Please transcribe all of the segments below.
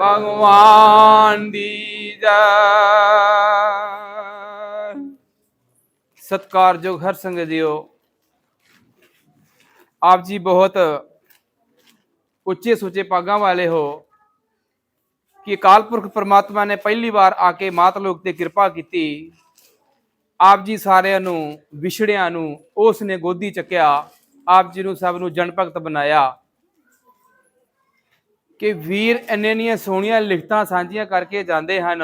ਭਗਵਾਨ ਦੀ ਜੈ। ਸਤਕਾਰਯੋਗ ਹਰ ਸੰਗਤ ਜੀਓ। ਆਪ ਜੀ ਬਹੁਤ ਉੱਚੇ ਸੁੱਚੇ ਪਾਗਾਂ ਵਾਲੇ ਹੋ ਕਿ ਅਕਾਲ ਪੁਰਖ ਪ੍ਰਮਾਤਮਾ ਨੇ ਪਹਿਲੀ ਵਾਰ ਆ ਕੇ ਮਾਤ ਲੋਕ ਤੇ ਕਿਰਪਾ ਕੀਤੀ। ਆਪ ਜੀ ਸਾਰਿਆਂ ਨੂੰ, ਵਿਛੜਿਆਂ ਨੂੰ, ਉਸ ਨੇ ਗੋਦੀ ਚੱਕਿਆ, ਆਪ ਜੀ ਨੂੰ ਸਭ ਨੂੰ ਜਨ ਭਗਤ ਬਣਾਇਆ। ਕਿ ਵੀਰ ਇੰਨੇ ਨੀਆਂ ਸੋਹਣੀਆਂ ਲਿਖਤਾਂ ਸਾਂਝੀਆਂ ਕਰਕੇ ਜਾਂਦੇ ਹਨ।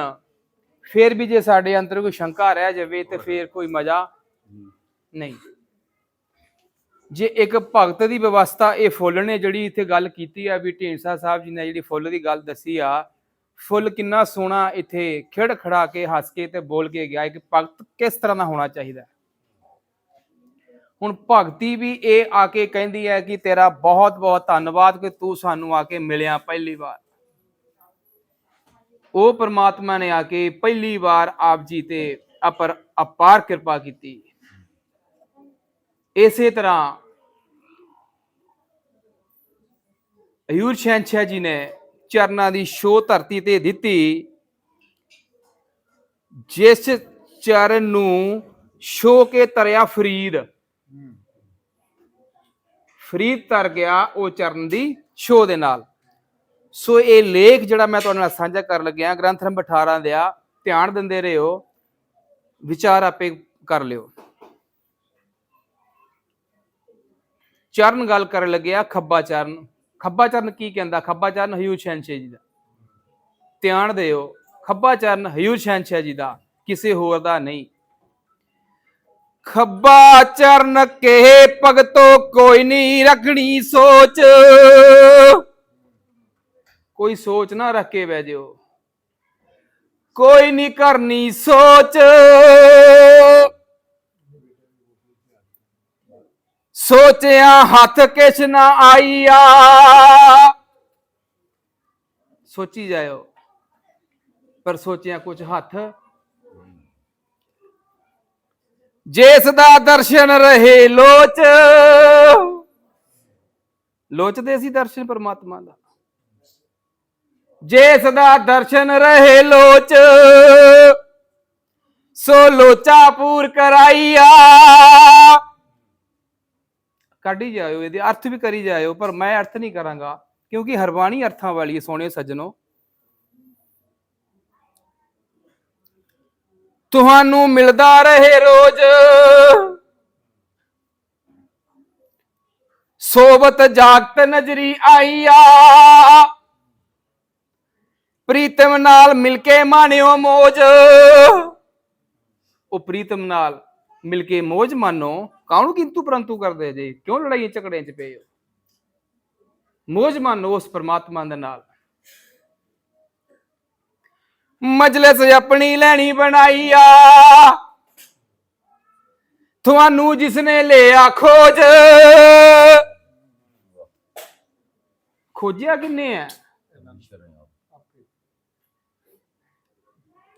ਫਿਰ ਵੀ ਜੇ ਸਾਡੇ ਅੰਦਰ ਕੋਈ ਸ਼ੰਕਾ ਰਹਿ ਜਾਵੇ ਤੇ ਫਿਰ ਕੋਈ ਮਜ਼ਾ ਨਹੀਂ। ਜੇ ਇੱਕ ਭਗਤ ਦੀ ਵਿਵਸਥਾ ਇਹ ਫੁੱਲ ਨੇ ਜਿਹੜੀ ਇੱਥੇ ਗੱਲ ਕੀਤੀ ਆ ਵੀ ਢੀਂਡਸਾ ਸਾਹਿਬ ਜੀ ਨੇ ਜਿਹੜੀ ਫੁੱਲ ਦੀ ਗੱਲ ਦੱਸੀ ਆ, ਫੁੱਲ ਕਿੰਨਾ ਸੋਹਣਾ ਇੱਥੇ ਖਿੜ ਖੜਾ ਕੇ ਹੱਸ ਕੇ ਤੇ ਬੋਲ ਕੇ ਗਿਆ। ਇੱਕ ਭਗਤ ਕਿਸ ਤਰ੍ਹਾਂ ਦਾ ਹੋਣਾ ਚਾਹੀਦਾ? ਹੁਣ ਭਗਤੀ ਵੀ ਇਹ ਆ ਕੇ ਕਹਿੰਦੀ ਹੈ ਕਿ ਤੇਰਾ ਬਹੁਤ ਬਹੁਤ ਧੰਨਵਾਦ ਕਿ ਤੂੰ ਸਾਨੂੰ ਆ ਕੇ ਮਿਲਿਆ ਪਹਿਲੀ ਵਾਰ। ਉਹ ਪ੍ਰਮਾਤਮਾ ਨੇ ਆ ਕੇ ਪਹਿਲੀ ਵਾਰ ਆਪ ਜੀ ਤੇ ਅਪਰ ਅਪਾਰ ਕਿਰਪਾ ਕੀਤੀ। ਇਸੇ ਤਰ੍ਹਾਂ ਅਯੂਰ ਸ਼ਹਿਨਸ਼ਾਹ ਜੀ ਨੇ ਚਰਨਾਂ ਦੀ ਸ਼ੋ ਧਰਤੀ ਤੇ ਦਿੱਤੀ। ਜਿਸ ਚਰਨ ਨੂੰ ਸ਼ੋ ਕੇ ਤਰਿਆ ਫਰੀਦ ਫਰੀਦ ਤਰ ਗਿਆ ਉਹ ਚਰਨ ਦੀ ਸ਼ੋ ਦੇ ਨਾਲ। ਸੋ ਇਹ ਲੇਖ ਜਿਹੜਾ ਮੈਂ ਤੁਹਾਡੇ ਨਾਲ ਸਾਂਝਾ ਕਰਨ ਲੱਗਿਆ, ਗ੍ਰੰਥ ਨੰਬਰ 18 ਦਿਆ ਧਿਆਨ ਦਿੰਦੇ ਰਹੋ, ਵਿਚਾਰ ਆਪੇ ਕਰ ਲਿਓ। ਚਰਨ ਗੱਲ ਕਰਨ ਲੱਗਿਆ, ਖੱਬਾ ਚਰਨ। ਖੱਬਾ ਚਰਨ ਕੀ ਕਹਿੰਦਾ? ਖੱਬਾ ਚਰਨ ਹਯੂਰ ਸ਼ਹਿਨਸ਼ਾਹ ਜੀ ਦਾ। ਧਿਆਨ ਦਿਓ, ਖੱਬਾ ਚਰਨ ਹਯੂਰ ਸ਼ਹਿਨਸ਼ਾਹ ਜੀ ਦਾ, ਕਿਸੇ ਹੋਰ ਦਾ ਨਹੀਂ। ਖੱਬਾ ਚਰਨ ਕੇ ਭਗਤੋ ਕੋਈ ਨਹੀਂ ਰੱਖਣੀ ਸੋਚ। ਕੋਈ ਸੋਚ ਨਾ ਰੱਖ ਕੇ ਬਹਿ ਜਿਓ। ਕੋਈ ਨਹੀਂ ਕਰਨੀ ਸੋਚ। ਸੋਚਿਆ ਹੱਥ ਕਿਛ ਨਾ ਆਈਆ। ਸੋਚੀ ਜਾਇਓ, ਪਰ ਸੋਚਿਆ ਕੁਝ ਹੱਥ ਜਿਸ ਦਾ ਦਰਸ਼ਨ ਰਹੇ ਲੋਚ। ਲੋਚਦੇ ਸੀ ਦਰਸ਼ਨ ਪਰਮਾਤਮਾ ਦਾ। ਜਿਸ ਦਾ ਦਰਸ਼ਨ ਰਹੇ ਲੋਚ, ਸੋ ਲੋਚਾ ਪੂਰ ਕਰਾਈਆ। ਕੱਢੀ ਜਾਇਓ, ਇਹਦੇ ਅਰਥ ਵੀ ਕਰੀ ਜਾਇਓ, ਪਰ ਮੈਂ ਅਰਥ ਨਹੀਂ ਕਰਾਂਗਾ, ਕਿਉਂਕਿ ਹਰਬਾਣੀ ਅਰਥਾਂ ਵਾਲੀ ਸੋਹਣੇ ਸੱਜਣੋ। ਤੁਹਾਨੂੰ ਮਿਲਦਾ ਰਹੇ ਰੋਜ਼। ਸੋਬਤ ਜਾਗਤ ਨਜ਼ਰੀ ਆਈ ਆ ਪ੍ਰੀਤਮ ਨਾਲ ਮਿਲ ਕੇ ਮਾਣਿਓ ਮੋਜ। ਉਹ ਪ੍ਰੀਤਮ ਨਾਲ ਮਿਲ ਕੇ ਮੋਜ ਮਾਨੋ ਕਾਹਨੂੰ ਕਿੰਤੂ ਪਰੰਤੂ ਕਰਦੇ ਜੇ? ਕਿਉਂ ਲੜਾਈਆਂ ਝਗੜਿਆਂ ਚ ਪਏ ਹੋ? ਮੋਜ ਮਾਨੋ ਉਸ ਪਰਮਾਤਮਾ ਦੇ ਨਾਲ। ਮਜਲਿਸ ਆਪਣੀ ਲੈਣੀ ਬਣਾਈ ਆ। ਤੁਹਾਨੂੰ ਜਿਸਨੇ ਲਿਆ ਖੋਜ। ਖੋਜਿਆ ਕਿੰਨੇ ਆ?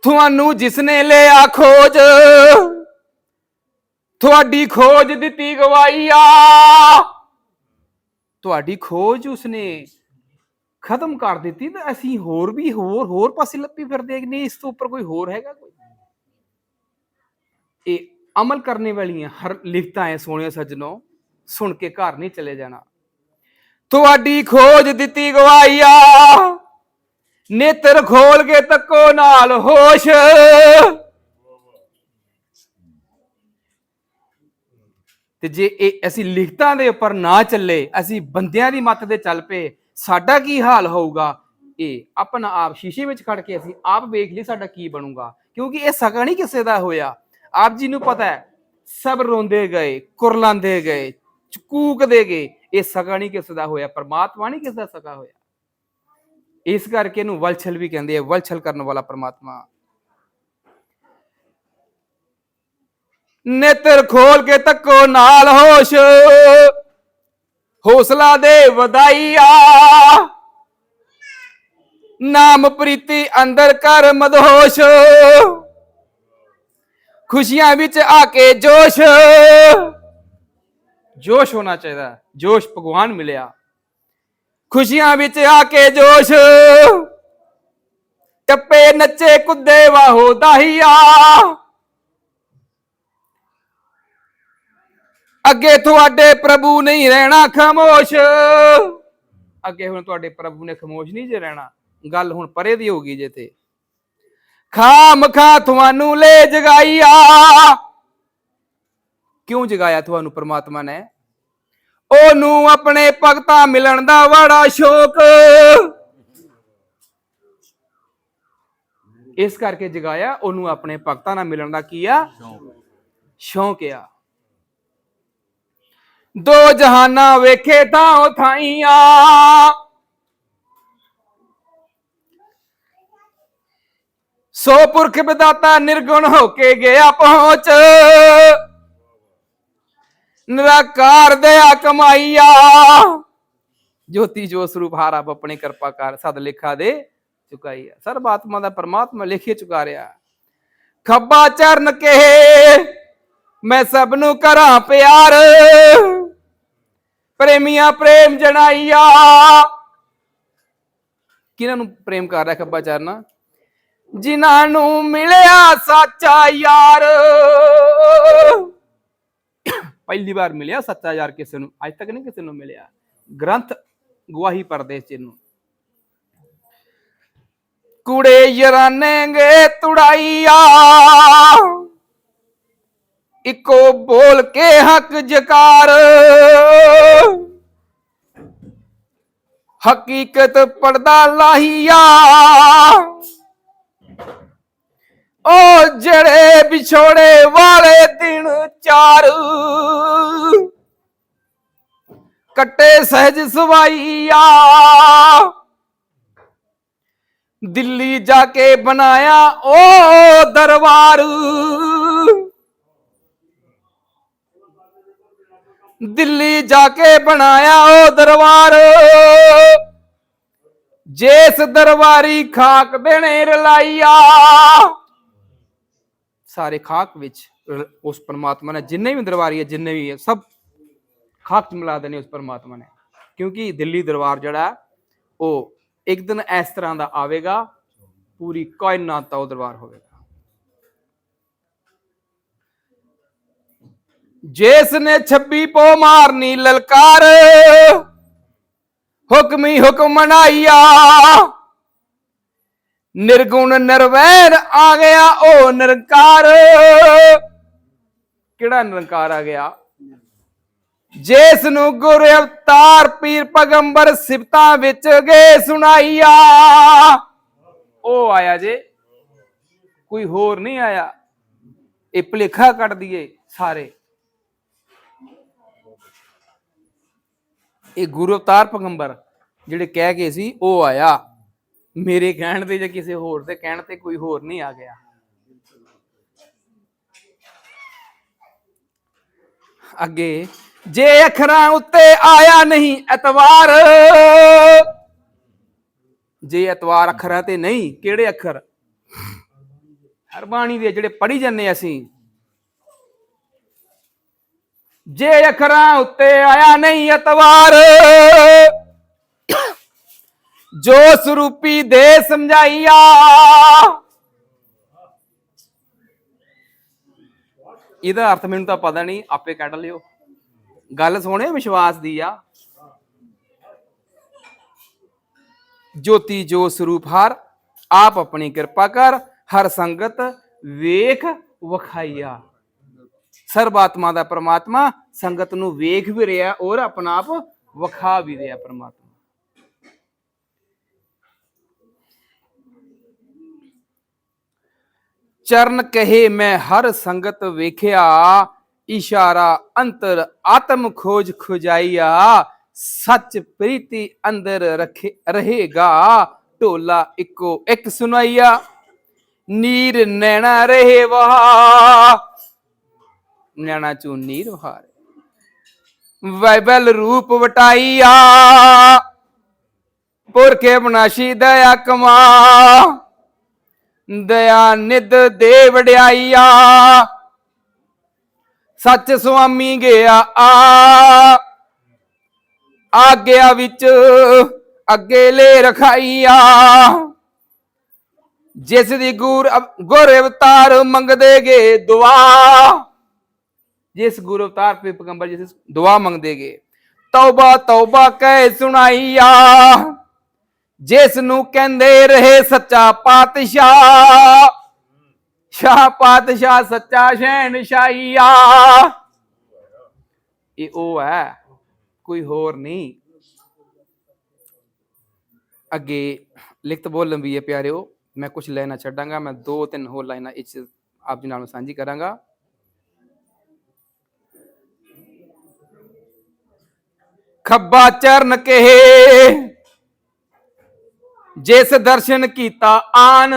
ਤੁਹਾਨੂੰ ਜਿਸਨੇ ਲਿਆ ਖੋਜ। ਤੁਹਾਡੀ ਖੋਜ ਦਿੱਤੀ ਗਵਾਈ ਆ। ਤੁਹਾਡੀ ਖੋਜ ਉਸਨੇ ਖਤਮ ਕਰ ਦਿੱਤੀ ਤਾਂ ਅਸੀਂ ਹੋਰ ਵੀ ਹੋਰ ਹੋਰ ਪਾਸੇ ਲੱਪੀ ਫਿਰਦੇ ਕਿ ਨਹੀਂ, ਇਸ ਤੋਂ ਉੱਪਰ ਕੋਈ ਹੋਰ ਹੈਗਾ ਕੋਈ? ਇਹ ਅਮਲ ਕਰਨੇ ਵਾਲੀਆਂ ਹਰ ਲਿਖਤਾਂ ਐ ਸੋਹਣੇ ਸੱਜਣੋ, ਸੁਣ ਕੇ ਘਰ ਨਹੀਂ ਚਲੇ ਜਾਣਾ। ਤੁਹਾਡੀ ਖੋਜ ਦਿੱਤੀ ਗਵਾਈਆ ਨੇਤਰ ਖੋਲ ਕੇ ਤੱਕੋ ਨਾਲ ਹੋਸ਼। ਤੇ ਜੇ ਇਹ ਅਸੀਂ ਲਿਖਤਾਂ ਦੇ ਉੱਪਰ ਨਾ ਚੱਲੇ, ਅਸੀਂ ਬੰਦਿਆਂ ਦੀ ਮੱਤ ਤੇ ਚੱਲ ਪਏ ਸਾਡਾ ਕੀ ਹਾਲ ਹੋਊਗਾ? ਇਹ ਆਪਣਾ ਆਪ ਸ਼ੀਸ਼ੇ ਵਿੱਚ ਖੜ ਕੇ ਅਸੀਂ ਆਪ ਵੇਖ ਲਈ ਸਾਡਾ ਕੀ ਬਣੂਗਾ। ਕਿਉਂਕਿ ਇਹ ਸਕਾ ਨਹੀਂ ਕਿਸੇ ਦਾ ਹੋਇਆ। ਆਪ ਜੀ ਨੂੰ ਪਤਾ ਹੈ, ਸਭ ਰੋਂਦੇ ਗਏ ਕੁਰਲਾਉਂਦੇ ਗਏ, ਚਕੂਕਦੇ ਗਏ। ਇਹ ਸਕਾ ਨਹੀਂ ਕਿਸੇ ਦਾ ਹੋਇਆ, ਪਰਮਾਤਮਾ ਨਹੀਂ ਕਿਸੇ ਦਾ ਸਕਾ ਹੋਇਆ। ਇਸ ਕਰਕੇ ਇਹਨੂੰ ਵਲਛਲ ਵੀ ਕਹਿੰਦੇ ਆ, ਵਲਛਲ ਕਰਨ ਵਾਲਾ ਪਰਮਾਤਮਾ। ਨੇਤਰ ਖੋਲ ਕੇ ਤੱਕੋ ਨਾਲ ਹੋਸ਼। ਹੌਸਲਾ ਦੇ ਵਧਾਈਆ। ਨਾਮ ਪ੍ਰੀਤੀ, ਅੰਦਰ ਕਰ ਮਦਹੋਸ਼ ਖੁਸ਼ੀਆਂ ਵਿੱਚ ਆ ਕੇ ਜੋਸ਼। ਜੋਸ਼ ਹੋਣਾ ਚਾਹੀਦਾ, ਜੋਸ਼ ਭਗਵਾਨ ਮਿਲਿਆ। ਖੁਸ਼ੀਆਂ ਵਿੱਚ ਆ ਕੇ ਜੋਸ਼। ਟੱਪੇ ਨੱਚੇ ਕੁੱਦੇ ਵਾਹੋ ਦਾਹੀਆ। ਅੱਗੇ ਤੁਹਾਡੇ ਪ੍ਰਭੂ ਨਹੀਂ ਰਹਿਣਾ ਖਾਮੋਸ਼। ਅੱਗੇ ਹੁਣ ਤੁਹਾਡੇ ਪ੍ਰਭੂ ਨੇ ਖਾਮੋਸ਼ ਨਹੀਂ ਜੇ ਰਹਿਣਾ। ਗੱਲ ਹੁਣ ਪਰੇ ਦੀ ਹੋ ਗਈ ਜੇ ਤੇ। ਖਾਮ ਖਾ ਤੁਹਾਨੂੰ ਲੈ ਜਗਾਈਆ ਕਿਉਂ ਜਗਾਇਆ ਤੁਹਾਨੂੰ ਪ੍ਰਮਾਤਮਾ ਨੇ? ਉਹਨੂੰ ਆਪਣੇ ਭਗਤਾਂ ਮਿਲਣ ਦਾ ਬੜਾ ਸ਼ੌਕ। ਇਸ ਕਰਕੇ ਜਗਾਇਆ ਉਹਨੂੰ ਆਪਣੇ ਭਗਤਾਂ ਨਾਲ ਮਿਲਣ ਦਾ ਕੀ ਆ? ਸ਼ੌਕ ਆ। ਦੋ ਜਹਾਨਾਂ ਵੇਖੇ ਤਾਂ ਉਹ ਥਾਈਆਂ। ਸੋ ਪੁਰਖ ਵਿਦਾਤਾ ਨਿਰਗੁਣ ਹੋ ਕੇ ਗਿਆ ਪਹੁੰਚ। ਨਿਰਾਕਾਰ ਦਇਆ ਕਮਾਈਆ। ਜੋਤੀ ਜੋ ਸਰੂਪ ਹਾਰ ਆਪ ਕਿਰਪਾ ਕਰ ਸਦ ਲਿਖਾ ਦੇ ਚੁਕਾਈਆ ਸਰਬ ਆਤਮਾ ਦਾ ਪਰਮਾਤਮਾ ਲਿਖੇ ਚੁਕਾ ਰਿਹਾ। ਖੱਬਾ ਚਰਨ ਕੇ ਮੈਂ ਸਭ ਨੂੰ ਕਰਾਂ ਪਿਆਰ। ਪ੍ਰੇਮੀਆਂ ਪ੍ਰੇਮ ਜਣਾਈਆ। ਕਿਹਨਾਂ ਨੂੰ ਪ੍ਰੇਮ ਕਰ ਰਿਹਾ ਖੱਬਾ ਚਰਨ ਜਿਨ੍ਹਾਂ ਨੂੰ ਮਿਲਿਆ ਸੱਚਾ ਯਾਰ। ਪਹਿਲੀ ਵਾਰ ਮਿਲਿਆ ਸੱਚਾ ਯਾਰ ਕਿਸੇ ਨੂੰ, ਅੱਜ ਤੱਕ ਨਹੀਂ ਕਿਸੇ ਨੂੰ ਮਿਲਿਆ। ਗ੍ਰੰਥ ਗਵਾਹੀ ਪਰਦੇਸ ਚ ਨੂੰ ਕੁੜੇ ਯਰਾਨੇਗੇ ਤੁੜਾਈਆ। ਇੱਕੋ ਬੋਲ ਕੇ ਹੱਕ ਜਕਾਰ। ਹਕੀਕਤ ਪਰਦਾ ਲਾਹੀਆ। ਉਹ ਜਿਹੜੇ ਵਿਛੋੜੇ ਵਾਲੇ ਦਿਨ ਚਾਰ। ਕੱਟੇ ਸਹਿਜ ਸਵਾਈਆ। ਦਿੱਲੀ ਜਾ ਕੇ ਬਣਾਇਆ ਉਹ ਦਰਬਾਰ। ਦਿੱਲੀ ਜਾ ਕੇ ਬਣਾਇਆ ਉਹ ਦਰਬਾਰ। ਜੇਸ ਦਰਬਾਰੀ ਖਾਕ ਦੇਣੇ ਰਲਾਈਆ ਸਾਰੇ ਖਾਕ ਵਿੱਚ ਉਸ ਪਰਮਾਤਮਾ ਨੇ, ਜਿੰਨੇ ਵੀ ਦਰਬਾਰੀ ਹੈ, ਜਿੰਨੇ ਵੀ ਹੈ, ਸਭ ਖਾਕ ਚ ਮਿਲਾ ਦੇਣੇ ਉਸ ਪਰਮਾਤਮਾ ਨੇ। ਕਿਉਂਕਿ ਦਿੱਲੀ ਦਰਬਾਰ ਜਿਹੜਾ ਉਹ ਇੱਕ ਦਿਨ ਇਸ ਤਰ੍ਹਾਂ ਦਾ ਆਵੇਗਾ, ਪੂਰੀ ਕਾਇਨਾਤ ਦਾ ਉਹ ਦਰਬਾਰ ਹੋਵੇਗਾ। ਜਿਸ ਨੇ 26 ਪੋ ਮਾਰਨੀ ਲਲਕਾਰ, ਹੁਕਮੀ ਹੁਕਮ ਮਨਾਈਆ ਨਿਰਗੁਣ ਨਿਰਵੈਰ ਆ ਗਿਆ ਉਹ ਨਿਰੰਕਾਰ। ਕਿਹੜਾ ਨਿਰੰਕਾਰ ਆ ਗਿਆ? ਜਿਸ ਨੂੰ ਗੁਰ ਅਵਤਾਰ ਪੀਰ ਪਗੰਬਰ ਸਿਫਤਾਂ ਵਿੱਚ ਗਏ ਸੁਣਾਈਆ ਉਹ ਆਇਆ ਜੇ, ਕੋਈ ਹੋਰ ਨਹੀਂ ਆਇਆ। ਇਹ ਭਲੇਖਾ ਕੱਢ ਦਈਏ ਸਾਰੇ। ਇਹ ਗੁਰੂ ਅਵਤਾਰ ਪੈਗੰਬਰ ਜਿਹੜੇ ਕਹਿ ਗਏ ਸੀ, ਉਹ ਆਇਆ। ਮੇਰੇ ਕਹਿਣ ਤੇ ਜਾਂ ਕਿਸੇ ਹੋਰ ਦੇ ਕਹਿਣ ਤੇ ਕੋਈ ਹੋਰ ਨਹੀਂ ਆ ਗਿਆ। ਅੱਗੇ, ਜੇ ਅੱਖਰਾਂ ਉੱਤੇ ਆਇਆ ਨਹੀਂ ਐਤਵਾਰ, ਜੇ ਐਤਵਾਰ ਅੱਖਰਾਂ ਤੇ ਨਹੀਂ, ਕਿਹੜੇ ਅੱਖਰ? ਹਰ ਬਾਣੀ ਦੇ ਜਿਹੜੇ ਪੜ੍ਹੀ ਜੰਨੇ ਅਸੀਂ ਜੇ ਅੱਖਰਾਂ ਉੱਤੇ ਆਇਆ ਨਹੀਂ ਅਤਵਾਰ ਜੋ ਸਰੂਪੀ ਦੇ ਸਮਝਾਈਆ। ਇਹਦਾ ਅਰਥ ਮੈਨੂੰ ਤਾਂ ਪਤਾ ਨਹੀਂ, ਆਪੇ ਕੱਢ ਲਿਓ। ਗੱਲ ਸੋਹਣੇ ਵਿਸ਼ਵਾਸ ਦੀ ਆ। ਜੋਤੀ ਜੋ ਸਰੂਪ ਹਰ, ਆਪ ਆਪਣੀ ਕਿਰਪਾ ਕਰ, ਹਰ ਸੰਗਤ ਵੇਖ ਵਖਾਈਆ। ਸਰਬਾਤਮਾ ਦਾ ਪ੍ਰਮਾਤਮਾ, ਸੰਗਤ ਨੂੰ ਵੇਖ ਵੀ ਰਿਹਾ ਔਰ ਆਪਣਾ ਆਪ ਵਖਾ ਵੀ ਰਿਹਾ ਪਰਮਾਤਮਾ। ਚਰਨ ਕਹੇ ਮੈਂ ਹਰ ਸੰਗਤ ਵੇਖਿਆ, ਇਸ਼ਾਰਾ ਅੰਤਰ ਆਤਮ ਖੋਜ ਖੁਜਾਈਆ, ਸੱਚ ਪ੍ਰੀਤੀ ਅੰਦਰ ਰਖੇ ਰਹੇਗਾ, ਢੋਲਾ ਇੱਕੋ ਇੱਕ ਸੁਨਾਈਆ ਨੀਰ ਨੈਣਾ ਰਹੇ ਵਹਾ। ਨਿਆਣਾ ਚੂਨੀ ਨੀਰ ਵੈਬਲ ਰੂਪ ਵਟਾਈਆ, ਪੁਰਖੇ ਬਨਾਸ਼ੀ ਦਇਆ ਕਮਾ। ਦਇਆ ਨਿਦ ਦੇ ਵਡਿਆਈਆ, ਸੱਚ ਸੁਆਮੀ ਗਿਆ ਆ। ਆਗਿਆ ਵਿੱਚ ਅੱਗੇ ਲੈ ਰਖਾਈਆ। ਜਿਸ ਦੀ ਗੁਰ ਗੁਰ ਅਵਤਾਰ ਮੰਗਦੇ ਗੇ ਦੁਆ। ਜਿਸ ਗੁਰ ਅਵਤਾਰ ਪੇ ਪੈਗੰਬਰ ਜਿਸ ਦੁਆ ਮੰਗਦੇਗੇ ਤੌਬਾ ਤੌਬਾ ਕਹਿ ਸੁਣਾਈਆ ਜਿਸ ਨੂੰ ਕਹਿੰਦੇ ਰਹੇ ਸੱਚਾ ਪਾਤਸ਼ਾਹ। ਸ਼ਾਹ ਪਾਤਸ਼ਾਹ, ਸੱਚਾ ਸ਼ਹਿਨਸ਼ਾਹੀਆ। ਇਹ ਉਹ ਹੈ, ਕੋਈ ਹੋਰ ਨਹੀਂ। ਅੱਗੇ ਲਿਖਤ ਬਹੁਤ ਲੰਬੀ ਹੈ ਪਿਆਰਿਓ, ਮੈਂ ਕੁਝ ਲੈਣਾ ਛੱਡਾਂਗਾ, ਮੈਂ ਦੋ ਤਿੰਨ ਹੋਰ ਲਾਈਨਾਂ ਇਸ ਆਪ ਜੀ ਨਾਲ ਸਾਂਝੀ ਕਰਾਂਗਾ। ਖੱਬਾ ਚਰਨ ਕਹੇ। ਜਿਸ ਦਰਸ਼ਨ ਕੀਤਾ ਆਨ,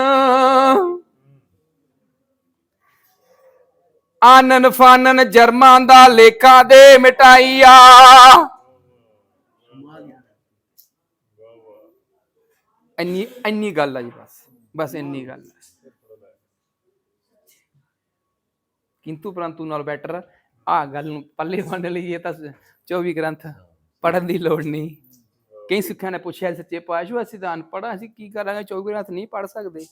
ਆਨਨ ਫਾਨਨ ਜਰਮਾਂ ਦਾ ਲੇਖਾ ਦੇ ਮਿਟਾਈਆ। ਇੰਨੀ ਇੰਨੀ ਗੱਲ ਆ ਜੀ ਬਸ ਬਸ ਇੰਨੀ ਗੱਲ ਕਿੰਤੂ ਪਰੰਤੂ ਨਾਲ ਬੈਟਰ ਆ। ਗੱਲ ਨੂੰ ਪੱਲੇ ਵੰਡ ਲਈਏ ਤਾਂ 24 ਗ੍ਰੰਥ ਪੜਨ ਦੀ ਲੋੜ ਨਹੀਂ। ਕਈ ਸਿੱਖਾਂ ਨੇ ਪੁੱਛਿਆ, ਸੱਚੇ ਪਾਤਸ਼ਾਹ, ਅਸੀਂ ਤਾਂ ਅਨਪੜ੍ਹ ਅਸੀਂ ਕੀ ਕਰਾਂਗੇ? 24 ਗ੍ਰੰਥ ਨਹੀਂ ਪੜ ਸਕਦੇ।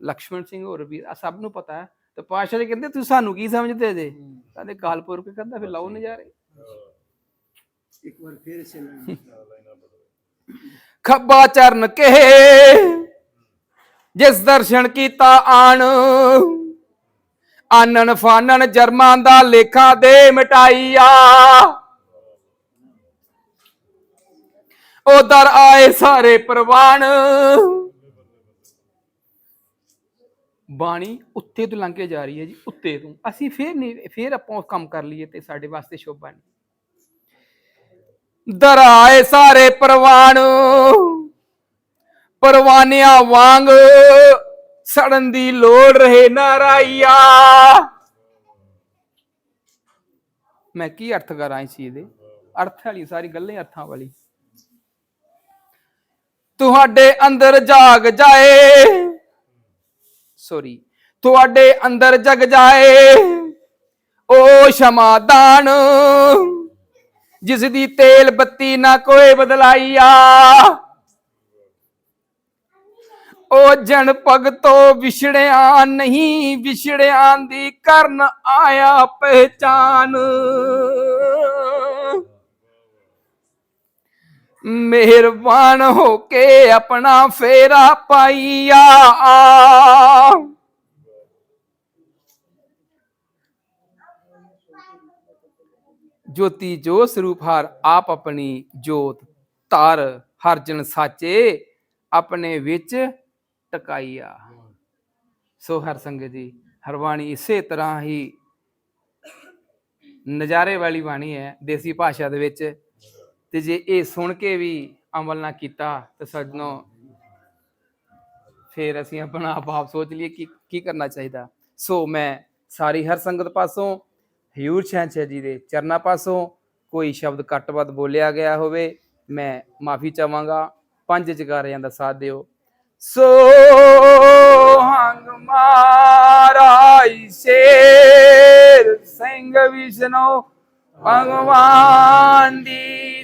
ਲਕਸ਼ਮਣ ਸਿੰਘ ਹੋਰ ਵੀ ਆ ਸਭ ਨੂੰ ਪਤਾ ਹੈ। ਤੇ ਪਾਤਸ਼ਾਹ ਜੀ ਕਹਿੰਦੇ ਤੁਸੀਂ ਸਾਨੂੰ ਕੀ ਸਮਝਦੇ ਜੇ? ਕਹਿੰਦੇ ਕਾਲਪੁਰ ਕੇ ਕਹਿੰਦਾ, ਫਿਰ ਲਾਓ ਨਜ਼ਾਰੇ। ਇੱਕ ਵਾਰ ਫੇਰ ਚੱਲਾਂਗੇ ਖੱਬਾ ਚਰਨ ਕਹੇ, ਜਿਸ ਦਰਸ਼ਨ ਕੀਤਾ ਆਣ ਆਨਨ ਫਾਨਨ ਜਰਮਾਂ ਦਾ ਲੇਖਾ ਦੇ ਮਿਟਾਈਆ ਉਹ ਦਰ ਆਏ ਸਾਰੇ ਪ੍ਰਵਾਨ। ਬਾਣੀ ਉੱਤੇ ਤੋਂ ਲੰਘ ਕੇ ਜਾ ਰਹੀ ਹੈ ਜੀ, ਉੱਤੇ ਤੋਂ। ਅਸੀਂ ਫੇਰ ਨਹੀਂ, ਫੇਰ ਆਪਾਂ ਉਹ ਕੰਮ ਕਰ ਲਈਏ ਤੇ ਸਾਡੇ ਵਾਸਤੇ ਸ਼ੋਭਾ ਨਹੀਂ ਦਰਾਏ ਸਾਰੇ ਪ੍ਰਵਾਨ। ਪਰਵਾਨਿਆਂ ਵਾਂਗ ਸੜਨ ਦੀ ਲੋੜ ਰਹੇ ਨਾਰਾਇਆ ਮੈਂ ਕੀ ਅਰਥ ਕਰਾਂ ਇਸ ਚੀਜ਼ ਦੇ? ਅਰਥ ਵਾਲੀ, ਸਾਰੀ ਗੱਲਾਂ ਹੀ ਅਰਥਾਂ ਵਾਲੀ। ਤੁਹਾਡੇ ਅੰਦਰ ਜਾਗ ਜਾਏ। ਸੋਰੀ ਤੁਹਾਡੇ ਅੰਦਰ ਜਗ ਜਾਏ। ਓ ਸ਼ਮਾਦਾਨ ਜਿਸ ਦੀ ਤੇਲ ਬੱਤੀ ਨਾ ਕੋਈ ਬਦਲਾਈਆ ਉਹ ਜਨ ਭਗਤੋ ਵਿਛੜਿਆ ਨਹੀਂ, ਵਿਛੜਿਆਂ ਦੀ ਕਰਨ ਆਇਆ ਪਹਿਚਾਨ। ਮਿਹਰਬਾਨ ਹੋ ਕੇ ਆਪਣਾ ਫੇਰਾ ਪਾਈਆ। ਜੋਤੀ ਜੋ ਸਰੂਪ ਹਰ ਆਪ ਆਪਣੀ ਜੋਤ ਧਾਰ ਹਰਜਨ ਸਾਚੇ ਆਪਣੇ ਵਿੱਚ ਟਕਾਈਆ। ਸੋ ਹਰ ਸੰਗਤ ਜੀ ਹਰਵਾਣੀ ਇਸੇ ਤਰ੍ਹਾਂ ਹੀ ਨਜ਼ਾਰੇ ਵਾਲੀ ਬਾਣੀ ਹੈ। ਦੇਸੀ ਭਾਸ਼ਾ ਦੇ ਵਿੱਚ ਤੇ ਜੇ ਇਹ ਸੁਣ ਕੇ ਵੀ ਅਮਲ ਨਾ ਕੀਤਾ ਤਾਂ ਸੱਜਣੋ, ਫਿਰ ਅਸੀਂ ਆਪਣਾ ਆਪ ਆਪ ਸੋਚ ਲਈਏ ਕਿ ਕੀ ਕਰਨਾ ਚਾਹੀਦਾ। ਸੋ ਮੈਂ ਸਾਰੀ ਹਰ ਸੰਗਤ ਪਾਸੋਂ, ਹਯੂਰ ਸ਼ਹਿਨਸ਼ਾਹ ਜੀ ਦੇ ਚਰਨਾਂ ਪਾਸੋਂ ਕੋਈ ਸ਼ਬਦ ਘੱਟ ਵੱਧ ਬੋਲਿਆ ਗਿਆ ਹੋਵੇ, ਮੈਂ ਮਾਫੀ ਚਾਹਾਂਗਾ। ਪੰਜ ਜਗਾਰਿਆਂ ਦਾ ਸਾਥ ਦਿਓ। ਸੋ ਹੰਗ ਮਾਰਾਈ ਸ਼ੇਰ ਸਿੰਘ ਵਿਸ਼ਨੂੰ ਭਗਵਾਨ ਦੀ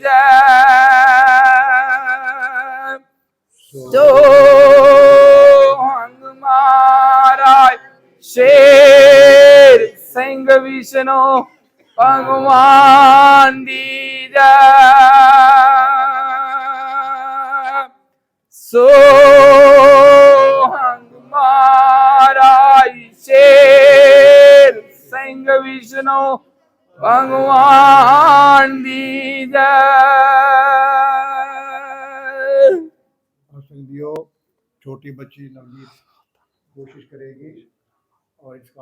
ਜੈ ਸੋ ਹੰਗ ਮਹਾਰਾਜ ਸ਼ੇਰ ਸਿੰਘ ਵਿਸ਼ਨੂੰ ਭਗਵਾਨ ਦੀ ਜੈ ਸੋ ਭਗਵਾਨ ਦੀ ਜੈ और संगियो छोटी बच्ची नवनीत कोशिश करेगी और इसका